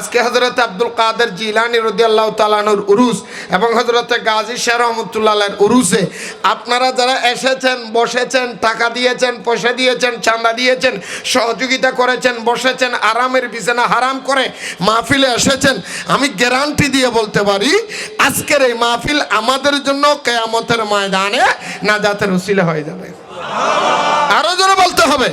আজকে হজরত আব্দুল কাদের জিলানি রদি আল্লাহ তালানুর উরুস এবং হজরত গাজী শাহ রহমতুল্লাহ উরুসে, আপনারা যারা এসেছেন, বসেছেন, টাকা দিয়েছেন, পয়সা দিয়েছেন চান্দা দিয়েছেন, সহযোগিতা করেছেন, বসেছেন, আরামের বিছানা হারাম করে মাহফিলে এসেছেন, আমি গ্যারান্টি দিয়ে বলতে পারি, আজকের এই মাহফিল আমাদের জন্য কেয়ামতের ময়দানে নাজাতের উসিলা হয়ে যাবে। আরও জোরে বলতে হবে।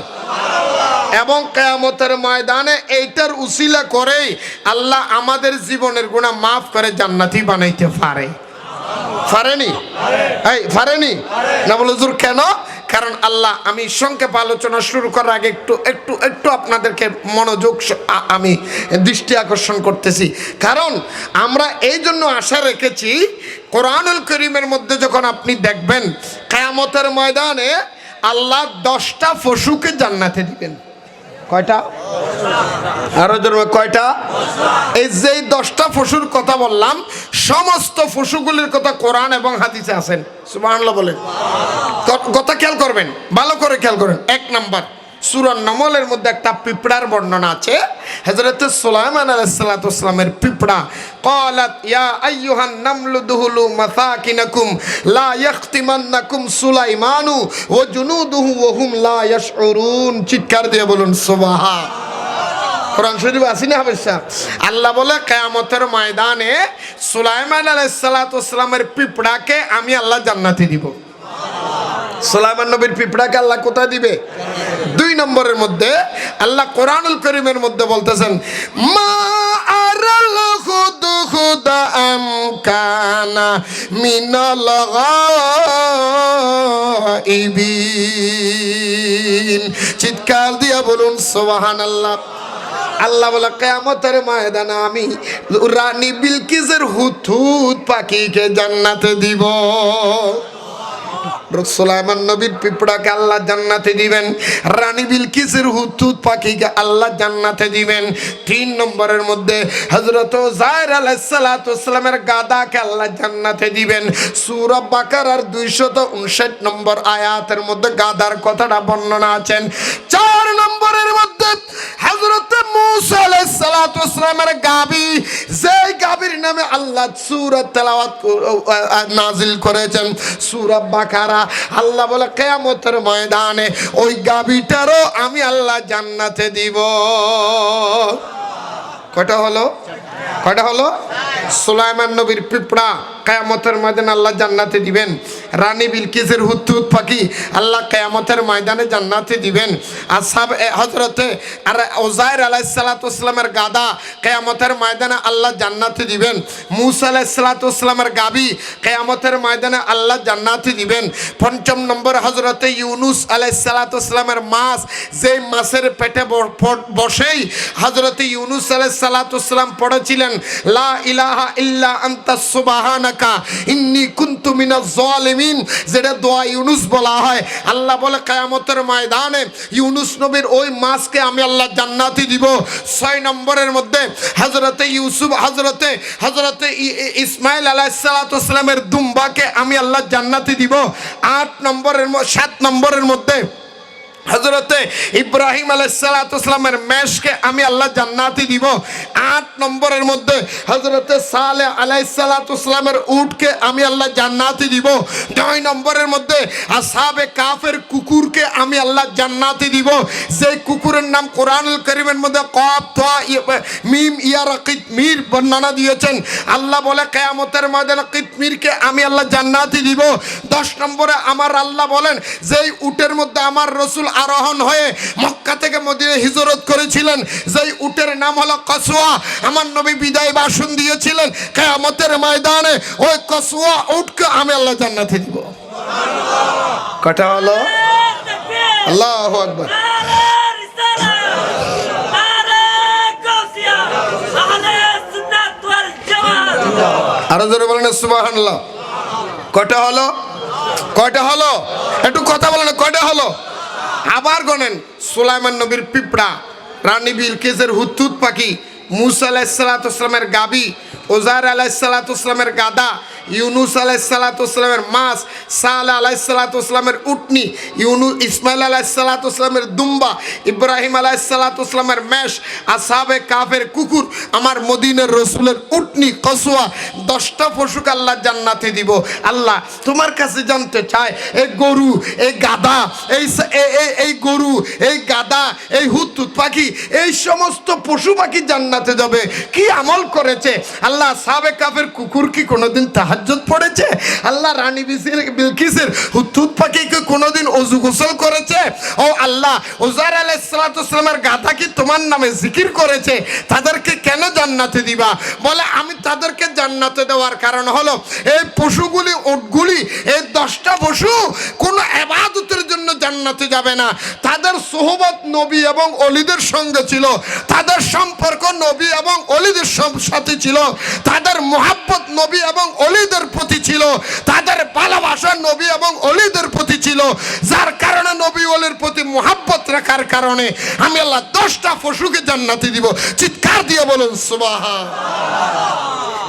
এবং কেয়ামতের ময়দানে এইটার উসিলা করেই আল্লাহ আমাদের জীবনের গুণা মাফ করে জান্নাতি বানাইতে পারে। পারেনি? এই, পারেনি? না কেন? কারণ আল্লাহ, আমি সংক্ষেপ আলোচনা শুরু করার আগে একটু একটু একটু আপনাদেরকে মনোযোগ আমি দৃষ্টি আকর্ষণ করতেছি। কারণ আমরা এই জন্য আশা রেখেছি, কোরআনুল করিমের মধ্যে যখন আপনি দেখবেন, কেয়ামতের ময়দানে আল্লাহ দশটা পশুকে জান্নাতে দিবেন। কয়টা? আরও জন্ম কয়টা? এই যে দশটা পশুর কথা বললাম, সমস্ত পশুগুলির কথা কোরআন এবং হাদিসে আছেন। সুবহানাল্লাহ বলেন। কথা খেয়াল করবেন, ভালো করে খেয়াল করবেন এক নাম্বার সুরান নমলের মধ্যে একটা পিঁপড়ার বর্ণনা আছে হযরত সুলাইমান আলাইহিসসালামের পিঁপড়া قالت يا ايها النمل ادخلوا مساكنكم لا يختمنكم سليمان وجنوده وهم لا يشعرون চিৎকার দিয়ে বলুন সুবহান কোরআন শরীফ আসিনি হাবেশা আল্লাহ বলে কেয়ামতের ময়দানে সুলাইমান আলাইসালামের পিঁপড়াকে আমি আল্লাহ জান্নাতি দিব সুলাইমান নবীর পিঁপড়াকে আল্লাহ কোথায় দিবে? দুই নম্বরের মধ্যে আল্লাহ কোরআনুল করিমের মধ্যে বলতেছেন, মা আম কানা চিৎকার দিয়া বলুন, সুবহানাল্লাহ। আল্লাহ আল্লাহ বলে, কেয়ামতের ময়দানে আমি রানী বিলকিসের হুথুত পাখিকে জান্নাতে দিব। সুলাইমান নবীর পিঁপড়াকে আল্লাহ জান্নাতে দিবেন। রানী বিলকিসের হুতুত পাখিকে আল্লাহ জান্নাতে দিবেন। তিন নম্বরের মধ্যে হজরত জায়ের আলাইসালামের গাদাকে আল্লাহ জান্নাতে দিবেন। সুরব বাকার আর দুইশত উনষাট নম্বর আয়াতের মধ্যে গাদার কথাটা বর্ণনা আছেন। চার নম্বরের মধ্যে হজরত মুসা আলাইসালামের গাবি, যেই গাবির নামে আল্লাহ সুরত তেলাওয়াত নাজিল করেছেন সুরব বাকারা, আল্লাহ বলে কেয়ামতের ময়দানে ওই গাবিটারও আমি আল্লাহ জান্নাতে দিব। কটা হলো? কটা হলো? সুলাইমান নবীর পিঁপড়া। কেয়ামতের ময়দানে আল্লাহ জান্নাতে দিবেন। রানী বিলকিসের হুতুত পাখি আল্লাহ কেয়ামতের ময়দানে জান্নাতে দিবেন। আর সাব হজরতে আর ওজায়ের আলাইসালাতামের গাদা কেয়ামতের ময়দানে আল্লাহ জান্নাতে দিবেন। মুসা আলাইসালাতামের গাবি কেয়ামতের ময়দানে আল্লাহ জান্নাতে দিবেন। পঞ্চম নম্বর হজরতে ইউনুস আলাইসালাতামের মাছ যেই মাছের পেটে বসেই হজরতে ইউনুস আলাইসালাতাম পড়েছিলেন, লা ইলাহা ইল্লা আন্তা সুবহানাকা ইন্নী কুনতু মিনাজ জালিমিন, যেটা দোয়া ইউনুস বলা হয়। আল্লাহ বলে, কিয়ামতের ময়দানে ইউনুস নবীর ওই মাছকে আমি আল্লাহ জান্নাতি দিব। ছয় নম্বরের মধ্যে হযরতে ইউসুফ ই- ই- ইসমাইল আলাইহিসসালামের দুম্বাকে আমি আল্লাহ জান্নাতি দিব। আট নম্বরের সাত নম্বরের মধ্যে হজরতে ইব্রাহিম আলাইসালামের মেশকে আমি আল্লাহ জান্নাতি দিব। আট নম্বরের মধ্যে হজরতে সালে আলাইসালামের উটকে আমি আল্লাহ জান্নাতি দিব। নয় নম্বরের মধ্যে আসাবে কাফের কুকুরকে আমি আল্লাহ জান্নাতি দিব। সেই কুকুরের নাম কোরআনুল করিমের মধ্যে কপ থা মিম, ইয়ার, কিতমির বর্ণনা দিয়েছেন। আল্লাহ বলে, কেয়ামতের ময়দানে কিতমিরকে আমি আল্লাহ জান্নাতি দিব। দশ নম্বরে আমার আল্লাহ বলেন, যেই উটের মধ্যে আমার রসুল আরোহণ হয়ে মক্কা থেকে মদিনে হিজরত করেছিলেন। যেই উটের নাম হলো কসুয়া। আমার নবী বিদায় ভাষণ দিয়েছিলেন কেয়ামতের ময়দানে ওই কসুয়া উটকে আমি আল্লাহ জান্নাতি দিব। কটা হলো? আল্লাহ আকবর। আরও জোরে বলেন সুবহানাল্লাহ। কটা হলো? কয়টা হলো? একটু কথা বলেন কয়টা হলো? আবার গনেন সুলাইমান নবীর পিঁপড়া, রানী বিলকেজের হুতুত পাখি, মুসা আলাইসালামের গাবি ওজার আলাইসালামের গাদা ইউনুস আলাইসালাতামের মাছ, সাল আলাইসালাতামের উটনি ইউনু ইসমাইল আলাইসালাতামের দুম্বা, ইব্রাহিম আলাইসালাতামের মেষ, আসাবে কাফের কুকুর, আমার মদিনের রসুলের উটনি, কসুয়া, দশটা পশুকে আল্লাহ জান্নাতে দিব। আল্লাহ, তোমার কাছে জানতে চায় এই গরু এই গাদা এই এই গরু, এই গাদা এই হুতুত পাখি, এই সমস্ত পশু পাখি জান্নাতে যাবে। কি আমল করেছে? আল্লাহ সাবে কাফের কুকুর কি কোনোদিন তাহাজ্জুদ পড়েছে? আল্লাহ রানী বিসির বিলকিসের হুতুত পাখি কি কোনোদিন অজু গোসল করেছে? ও আল্লাহ ওজার আলাইসালামের গাধা কি তোমার নামে জিকির করেছে? তাদেরকে কেন জান্নাতে দিবা? বলে, আমি তাদেরকে জান্নাতে দেওয়ার কারণ হলো, এই পশুগুলি, উটগুলি, এই দশটা পশু কোনো এবাদতের জন্য জান্নাতে যাবে না। তাদের সোহবত নবী এবং অলিদের সঙ্গে ছিল। তাদের সম্পর্ক নবী এবং অলিদের সাথে ছিল। তাদের মোহাব্বত নবী এবং অলিদের প্রতি ছিল, তাদের ভালোবাসা নবী এবং অলিদের প্রতি ছিল। যার কারণে নবী অলির প্রতি মোহাব্বত রাখার কারণে আমি আল্লাহ দশটা পশুকে জান্নাতি দিব। চিৎকার দিয়ে বলুন সুবাহা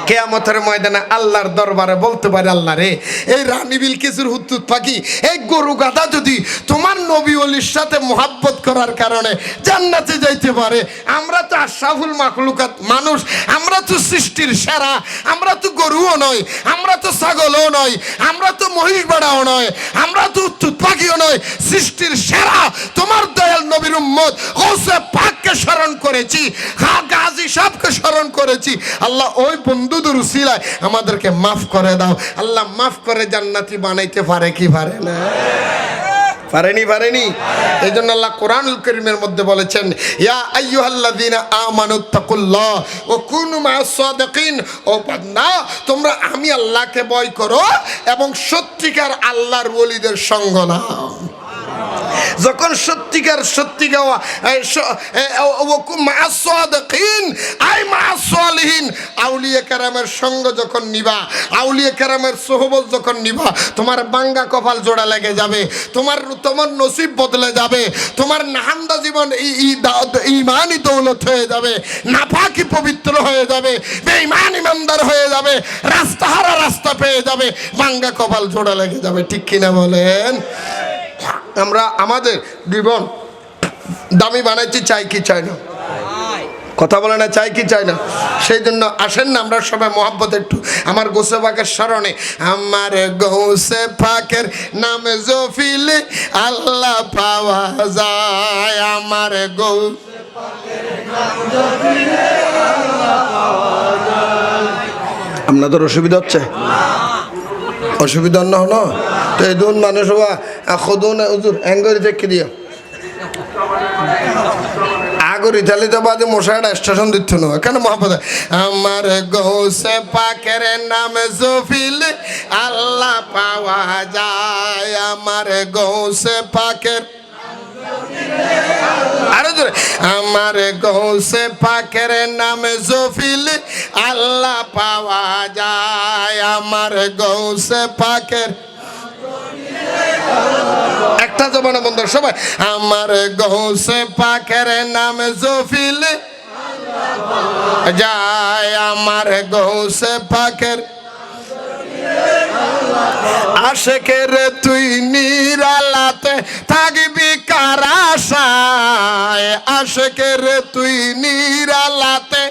কেয়ামতের ময়দানে আল্লাহর দরবারে বলতে পারে আল্লাহ রে, এই রানী বিলকিসের হুতুত পাখি, এই গরু গাদা যদি তোমার নবী অলির সাথে মোহাব্বত করার কারণে জান্নাতে যাইতে পারে, আমরা তো আশরাফুল মাকলুকাত মানুষ, আমরা তো সৃষ্টির সেরা, আমরা তো গরুও নয় আমরা তো ছাগলও নয় আমরা তো মহিষ বাড়াও নয় আমরা তো উত্তুত পাখিও নয় সৃষ্টির সেরা তোমার দয়াল নবীর উম্মত হোসে পাককে স্মরণ করেছি হা গাজী সাহেবকে স্মরণ করেছি। আল্লাহ ওই বন্ধুদের উসিলায় আমাদেরকে মাফ করে দাও। আল্লাহ মাফ করে জান্নাতি বানাইতে পারে কি পারে না? পারেনি পারেনি? এই জন্য আল্লাহ কোরআনুল করিমের মধ্যে বলেছেন, ইয়া আইয়ুহাল্লাযীনা আমানুত্তাকুল্লাহ ও কুনু সাদিকিন। ও বান্দা, তোমরা আমি আল্লাহকে ভয় করো এবং সত্যিকার আল্লাহর ওলিদের সঙ্গ নাও। যখন সত্যিকার সত্যিকার আই মাসলিহীন আউলিয়া কারামের সঙ্গ যখন নিবা, আউলিয়া কারামের সোহবত যখন নিবা, তোমার বাঙ্গা কপাল জোড়া লেগে যাবে, তোমার তোমার নসিব বদলে যাবে, তোমার নাহান্দা জীবন ইমানই দৌলত হয়ে যাবে নাপাকি পবিত্র হয়ে যাবে, বেঈমান ইমানদার হয়ে যাবে, রাস্তাহারা রাস্তা পেয়ে যাবে, বাঙ্গা কপাল জোড়া লেগে যাবে, ঠিক কিনা বলেন? আমরা আমাদের জীবন দামি বানাইছি চাই কি চাই না? কথা বলে না চাই কি চাই না? সেই জন্য আসেন না আমরা সবাই মোহাব্বত একটু। আমার গোসে পাকের স্মরণে আমার গৌসে পাকের নামে জফিলে আল্লাহ পাওয়া যায়। আমার গৌ আপনাদের অসুবিধা হচ্ছে? অসুবিধা না হলো তো এই দুন মানুষ হবা খুদুন হুজুর, অ্যাঙ্গরি দেখে দিও আগর ইতালিতে বাদে মশাটা স্টেশন দিচ্ছ না। কেন মহাপদ? আমার গৌসে পাকের নামে জফিল, আল্লাহ পাওয়া যায়। আমার গৌসে পাকের আমার গৌসে পাকের নামে জফিল, আল্লাহ পাওয়া যায় আমার গৌসে পাকের একটা জবানা বন্ধ, সবাই। আমার গৌসে পাকের নামে জফিল যায় আমার গৌসে পাকের আশেকের তুই নিরালাতে থাকবি কারাশায় আশেকের তুই নিরালাতে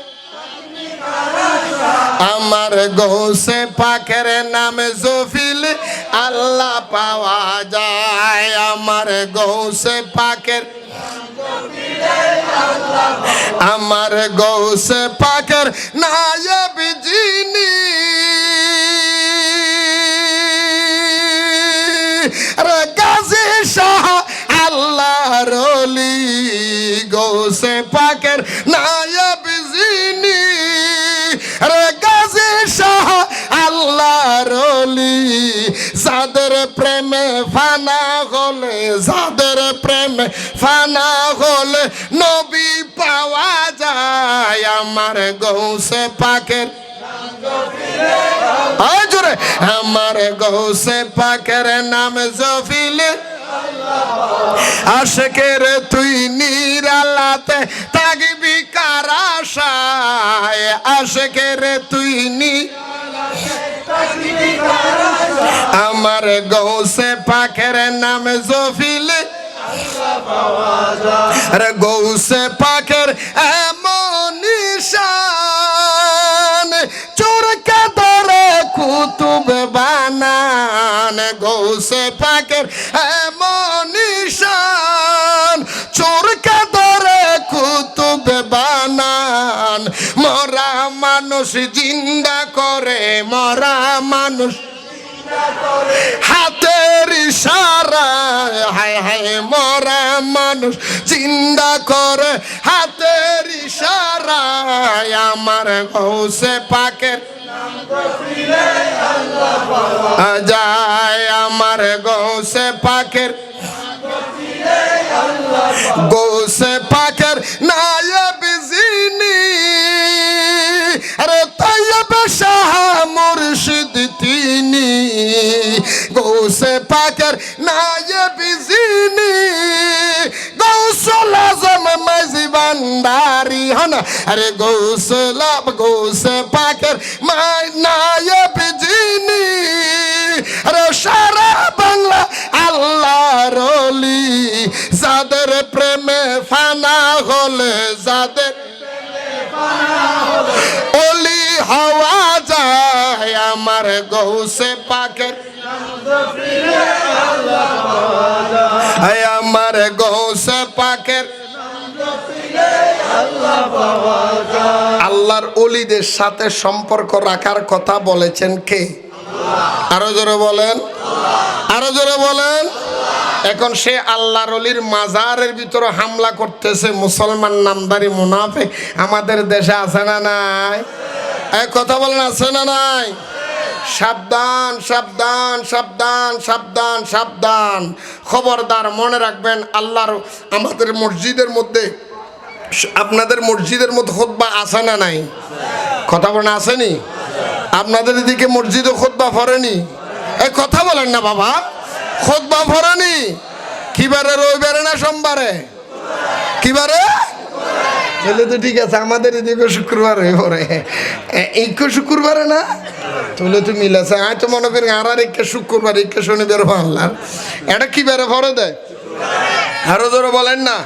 আমার গৌসে পাখের নামে জফিল আল্লাহ পাওয়া যায়। আমার গৌসে পাখের আমার গৌসে পাখের নায়ব গৌসে পাকের নায়ব জিনি রে গাজী শাহ আল্লাহ রলি যাদের প্রেমে ফানা হলে, যাদের প্রেমে ফানা হলে নবী পাওয়া যায় আমার গৌসে পাকের। জোরে, আমার গৌসে পাকের নাম জফিল। আশেকের তুই নিরালাতে তাগবি কারাশায় আশেকের তুই নি। আমার গৌসে পাখের নাম জফিল। আরে গৌসে পাখের এমন নিশান, চোরকে ধরে কুতুব বানান। গৌসে পাখের এমন মানুষ জিন্দা করে, মরা মানুষ। হাতের ইশারায় হায় হায় মরা মানুষ। চিন্তা করে, হাতের ইশারায় আমার গৌসে পাকের। যায় আমার গৌসে পাকের। গৌসে মাঝি বান্দারি হন। আরে গৌসল গৌসে পাকের মাই নায়ব জিনি আরে সারা বাংলা আল্লাহ রলি যাদের প্রেমে ফানা হলে, যাদের অলি হওয়া যায়, আমার গৌসে পাকের আমার গৌসে পাকের আল্লাহর অলিদের সাথে সম্পর্ক রাখার কথা বলেছেন কে? আরও জোরে বলেন। আরও জোরে বলেন। এখন সে আল্লাহর অলির মাজারের ভিতরে হামলা করতেছে, মুসলমান নামদারি মুনাফে। আমাদের দেশে আছে না নাই? কথা বলেন, আছে না নাই? সাবধান সাবধান সাবধান সাবধান সাবধান। খবরদার মনে রাখবেন, আল্লাহর আমাদের মসজিদের মধ্যে আপনাদের মসজিদের মধ্যে খোদবা আছে না নাই? কথা বলেন আসেনি আপনাদের এদিকে মসজিদে খোদবা ফরেনি? এই কথা বলেন না বাবা। খোদবা ফরেনি? কিবারে, রবিবারে না সোমবারে? কিবারে? তাহলে তো ঠিক আছে, আমাদের এদিকে শুক্রবার হয়ে পড়ে। এইকে শুক্রবারে না? তাহলে তো মিল আছে। আমি তো মনে করি আর একে শুক্রবার, একে শনিবার ভাবলাম এটা কি বেড়ে ভরে দেয় আরও ধরে বলেন না।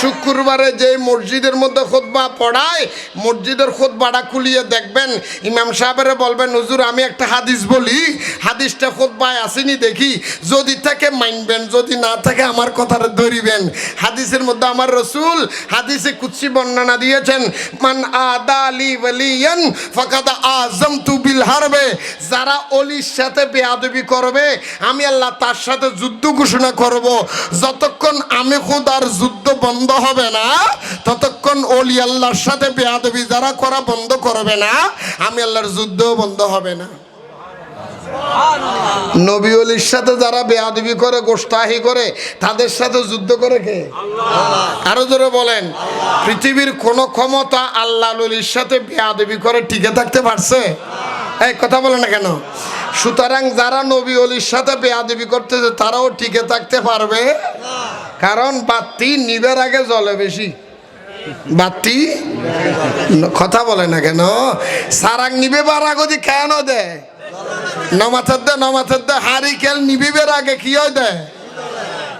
শুক্রবারে যে মসজিদের মধ্যে খোদবা পড়ায়, মসজিদের খোদবাটা খুলিয়ে দেখবেন, ইমাম সাহেবের বলবেন, হুজুর, আমি একটা হাদিস বলি, হাদিসটা খোদবায় আসেনি দেখি, যদি থাকে মানবেন, যদি না থাকে আমার কথাটা ধরিবেন। হাদিসের মধ্যে আমার রসুল হাদিসে কুৎসি বর্ণনা দিয়েছেন, মান আদা আলী ওয়ালিয়ান ফাকাদা আজম তু বিল হারবে। যারা অলির সাথে বেয়াদবি করবে, আমি আল্লাহ তার সাথে যুদ্ধ ঘোষণা করব। যতক্ষণ আমি খুদার যুদ্ধ বন্ধ হবে না ততক্ষণ অলি আল্লাহর সাথে বেয়াদবি যারা করা বন্ধ করবে না আমি আল্লাহর যুদ্ধ বন্ধ হবে না। নবী অলির সাথে যারা বেয়াদবি করে গোস্তাহি করে তাদের সাথে যুদ্ধ করে কে? আরও জোরে বলেন পৃথিবীর কোন ক্ষমতা আল্লাহ অলির সাথে বেয়াদবি করে টিকে থাকতে পারছে? এই কথা বলে না কেন? সুতরাং যারা নবী অলির সাথে বেয়াদবি করতেছে, তারাও টিকে থাকতে পারবে। কারণ বাতি নিবের আগে জলে বেশি। বাতি কথা বলে না কেন? সারাং নিবে বারাগদি কেন দেয়? নমাথের দে নমাথের দে হারি খেল নিবিবের আগে কি হয় দে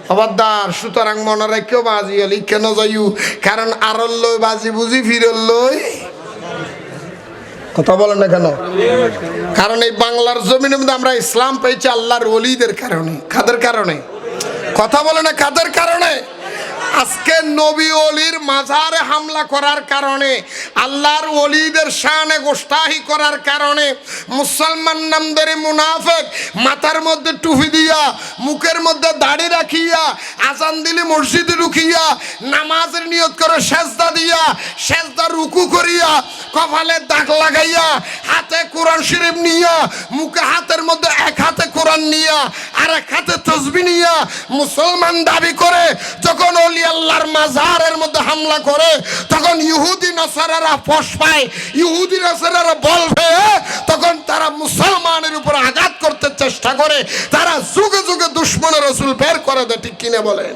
খবরদার, সুতরাং মনে রেখেও বাজি এলি কেন যাইউ কারণ আরল লই বাজি বুঝি ফিরল লই কথা বলেন না কেন? কারণ এই বাংলার জমিনের মধ্যে আমরা ইসলাম পেয়েছি আল্লাহর ওলিদের কারণে। কাদের কারণে? কথা বলে না কাদের কারণে? আজকে নবী অলির মাজারে হামলা করার কারণে, আল্লাহর অলিদের শানে গোস্তাহি করার কারণে মুসলমান নামদারি মুনাফেক মাথার মধ্যে টুপি দিয়া, মুখের মধ্যে দাড়ি রাখিয়া, আজান দিলে মসজিদে ঢুকিয়া, নামাজের নিয়ত করে সেজদা দিয়া, সেজদা রুকু করিয়া, কপালে দাগ লাগাইয়া, হাতে কোরআন শরীফ নিয়া, মুখে হাতের মধ্যে এক হাতে কোরআন নিয়া আর এক হাতে তসবি নিয়া, মুসলমান দাবি করে, যখন অলি আল্লাহর মাজারের মধ্যে হামলা করে, তখন ইহুদি নাসারারা ফস পায়, ইহুদি নাসারারা বল পেয়ে তখন তারা মুসলমানের উপর আঘাত করতে চেষ্টা করে, তারা যুগে যুগে দুশ্মনের রসুল বের করে দেয়, ঠিক কিনে বলেন?